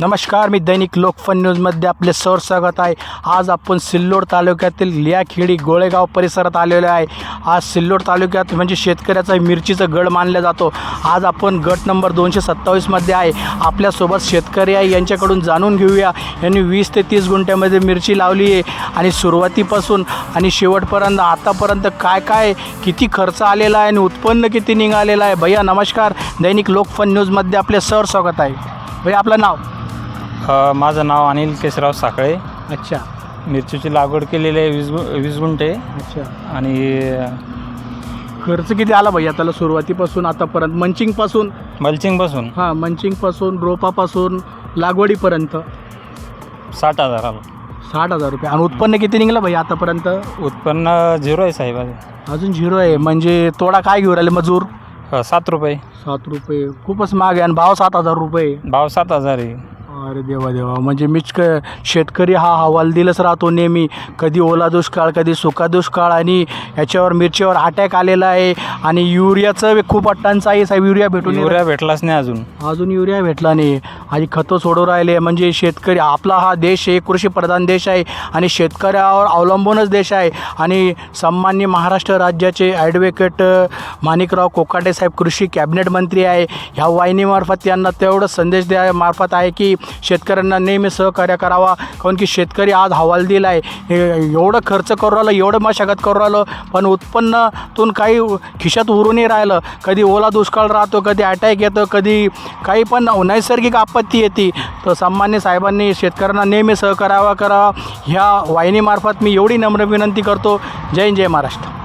नमस्कार मी दैनिक लोकफन न्यूजमध्ये आपले सर स्वागत आहे. आज आपण सिल्लोड तालुक्यातील लियाखेडी गोळेगाव परिसरात आलेलो आहे. आज सिल्लोड तालुक्यात म्हणजे शेतकऱ्याचा मिरचीचं गड मानला जातो. आज आपण गट नंबर दोनशे सत्तावीसमध्ये आहे. आपल्यासोबत शेतकरी आहे यांच्याकडून जाणून घेऊया. यांनी वीस ते तीस गुंठ्यामध्ये मिरची लावली आहे. आणि सुरुवातीपासून आणि शेवटपर्यंत आतापर्यंत काय काय किती खर्च आलेला आहे आणि उत्पन्न किती निघालेलं आहे? भैया नमस्कार. दैनिक लोकफन न्यूजमध्ये आपले सर स्वागत आहे. भैया आपलं नाव? अ, माझं नाव अनिल केशवराव साखळे. अच्छा. मिरचीची लागवड केलेली आहे वीस गु वीस गुंठे. अच्छा. आणि खर्च किती आला भैया त्याला सुरुवातीपासून आतापर्यंत? मंचिंगपासून? मल्चिंगपासून. हां मंचिंगपासून रोपापासून लागवडीपर्यंत? साठ हजार आलं. साठ हजार रुपये. आणि उत्पन्न किती निघलं भैया आतापर्यंत? उत्पन्न झिरो आहे साहेब आज. अजून झिरो आहे. म्हणजे तोडा काय घेऊ राहिले मजूर? अ, सात रुपये. सात रुपये. खूपच महाग आहे. आणि भाव सात हजार रुपये. भाव सात हजार आहे. अरे देवा देवा. म्हणजे मीच क शेतकरी हा हवाल दिलंच राहतो नेहमी. कधी ओला दुष्काळ कधी सुका दुष्काळ आणि याच्यावर मिरचीवर अटॅक आलेला आहे. आणि युरियाचं खूप अट्टांचा आहे साहेब. युरिया भेटून युरिया भेटलाच नाही अजून. अजून युरिया भेटला नाही. आणि खतं सोडू राहिले. म्हणजे शेतकरी आपला हा देश आहे कृषीप्रधान देश आहे. आणि शेतकऱ्यावर अवलंबूनच देश आहे. आणि सन्मान्य महाराष्ट्र राज्याचे ॲडव्होकेट माणिकराव कोकाटे साहेब कृषी कॅबिनेट मंत्री आहे. ह्या वाहिनीमार्फत त्यांना तेवढं संदेश द्या मार्फत आहे की शेतकऱ्यांना नेहमी सहकार्य करावा. काऊन की शेतकरी आज हवालदिल आहे एवढं खर्च करू राहिलं एवढं मशागत करू राहिलं पण उत्पन्नातून काही खिशात उरूनही नाही राहिलं. कधी ओला दुष्काळ राहतो कधी अटॅक येतं कधी काही पण नैसर्गिक आपत्ती येते. तर सन्मान्य साहेबांनी शेतकऱ्यांना नेहमी सहकार्यावा करावा. ह्या वाहिनीमार्फत मी एवढी नम्र विनंती करतो. जय जय महाराष्ट्र.